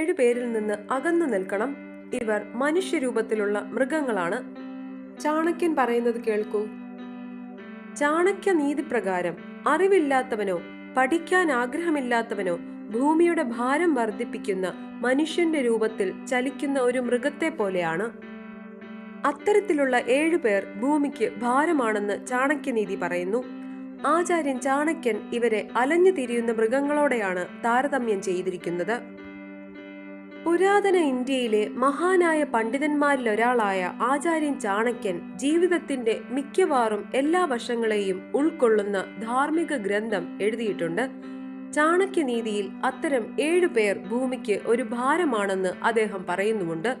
ഏഴു പേരിൽ നിന്ന് അകന്നു നിൽക്കണം. ഇവർ മനുഷ്യരൂപത്തിലുള്ള മൃഗങ്ങളാണ്. ചാണക്യൻ പറയുന്നത് കേൾക്കൂ. ചാണക്യ നീതി പ്രകാരം അറിവില്ലാത്തവനോ പഠിക്കാൻ ആഗ്രഹമില്ലാത്തവനോ ഭൂമിയുടെ ഭാരം വർദ്ധിപ്പിക്കുന്ന മനുഷ്യന്റെ രൂപത്തിൽ ചലിക്കുന്ന ഒരു മൃഗത്തെ പോലെയാണ്. അത്തരത്തിലുള്ള ഏഴുപേർ ഭൂമിക്ക് ഭാരമാണെന്ന് ചാണക്യനീതി പറയുന്നു. ആചാര്യൻ ചാണക്യൻ ഇവരെ അലഞ്ഞു തിരിയുന്ന മൃഗങ്ങളോടെയാണ് താരതമ്യം ചെയ്തിരിക്കുന്നത്. പുരാതന ഇന്ത്യയിലെ മഹാനായ പണ്ഡിതന്മാരിലൊരാളായ ആചാര്യൻ ചാണക്യൻ ജീവിതത്തിന്റെ മിക്കവാറും എല്ലാ വശങ്ങളെയും ഉൾക്കൊള്ളുന്ന ധാർമ്മിക ഗ്രന്ഥം എഴുതിയിട്ടുണ്ട്. ചാണക്യനീതിയിൽ അത്തരം ഏഴുപേർ ഭൂമിക്ക് ഒരു ഭാരമാണെന്ന് അദ്ദേഹം പറയുന്നുമുണ്ട്.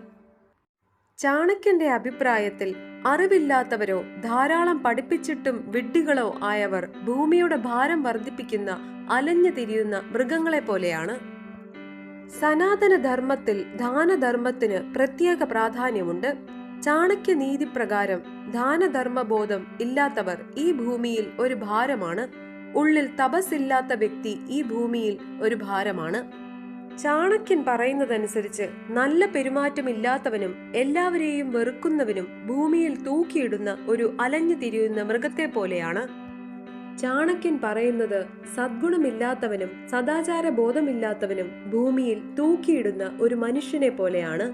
ചാണക്യന്റെ അഭിപ്രായത്തിൽ അറിവില്ലാത്തവരോ ധാരാളം പഠിപ്പിച്ചിട്ടും വിഡ്ഢികളോ ആയവർ ഭൂമിയുടെ ഭാരം വർദ്ധിപ്പിക്കുന്ന അലഞ്ഞു തിരിയുന്ന മൃഗങ്ങളെ പോലെയാണ് സനാതന ധർമ്മത്തിൽ ദാനധർമ്മത്തിന് പ്രത്യേക പ്രാധാന്യമുണ്ട്. ചാണക്യ നീതി പ്രകാരം ദാനധർമ്മബോധം ഇല്ലാത്തവർ ഈ ഭൂമിയിൽ ഒരു ഭാരമാണ്. ഉള്ളിൽ തപസ്സില്ലാത്ത വ്യക്തി ഈ ഭൂമിയിൽ ഒരു ഭാരമാണ്. ചാണക്യൻ പറയുന്നതനുസരിച്ച് നല്ല പെരുമാറ്റമില്ലാത്തവനും എല്ലാവരെയും വെറുക്കുന്നവനും ഭൂമിയിൽ തൂക്കിയിടുന്ന ഒരു അലഞ്ഞു തിരിയുന്ന മൃഗത്തെ പോലെയാണ് ചാണക്യൻ പറയുന്നത് സദ്ഗുണമില്ലാത്തവനും സദാചാര ബോധമില്ലാത്തവനും ഭൂമിയിൽ തൂക്കിയിടുന്ന ഒരു മനുഷ്യനെ പോലെയാണ്